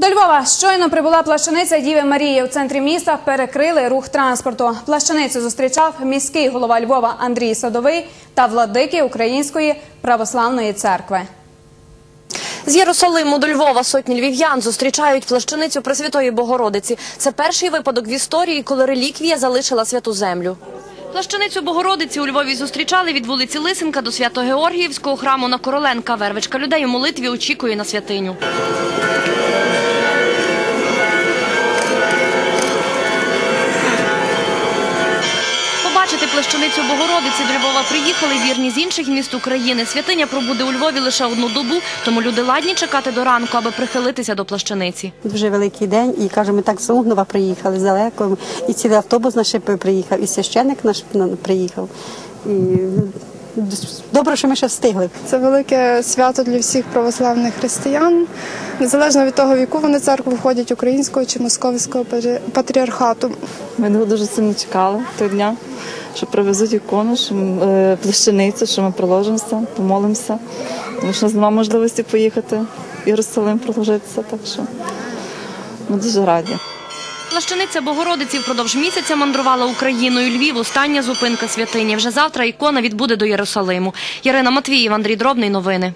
До Львова щойно прибула плащаниця Діви Марії. У центрі міста перекрили рух транспорту. Плащаницю зустрічав міський голова Львова Андрій Садовий та владики Української православної церкви. З Єрусалиму до Львова сотні львів'ян зустрічають плащаницю Пресвятої Богородиці. Це перший випадок в історії, коли реліквія залишила святу землю. Плащаницю Богородиці у Львові зустрічали від вулиці Лисенка до Свято-Георгіївського храму на Короленка. Вервичка людей у молитві очікує на святиню. Побачити плащаницю Богородиці до Львова приїхали вірні з інших міст України. Святиня пробуде у Львові лише одну добу, тому люди ладні чекати до ранку, аби прихилитися до плащаниці. Дуже великий день, і каже, ми так з Угнова приїхали далеко. І цілий автобус наш приїхав, і священник наш ну, приїхав. І добре, що ми ще встигли. Це велике свято для всіх православних християн, незалежно від того, в яку вони церкву входять українського чи московського патріархату. Ми його дуже сильно чекали того дня, що привезуть ікону, що е, плащаницю, що ми приложимося, помолимося. Тому що немає можливості поїхати в Єрусалим проложитися, так що ми дуже раді. Плащаниця Богородиці впродовж місяця мандрувала Україною. Львів – остання зупинка святині. Вже завтра ікона відбуде до Єрусалиму. Ярина Матвіїв, Андрій Дробний. Новини.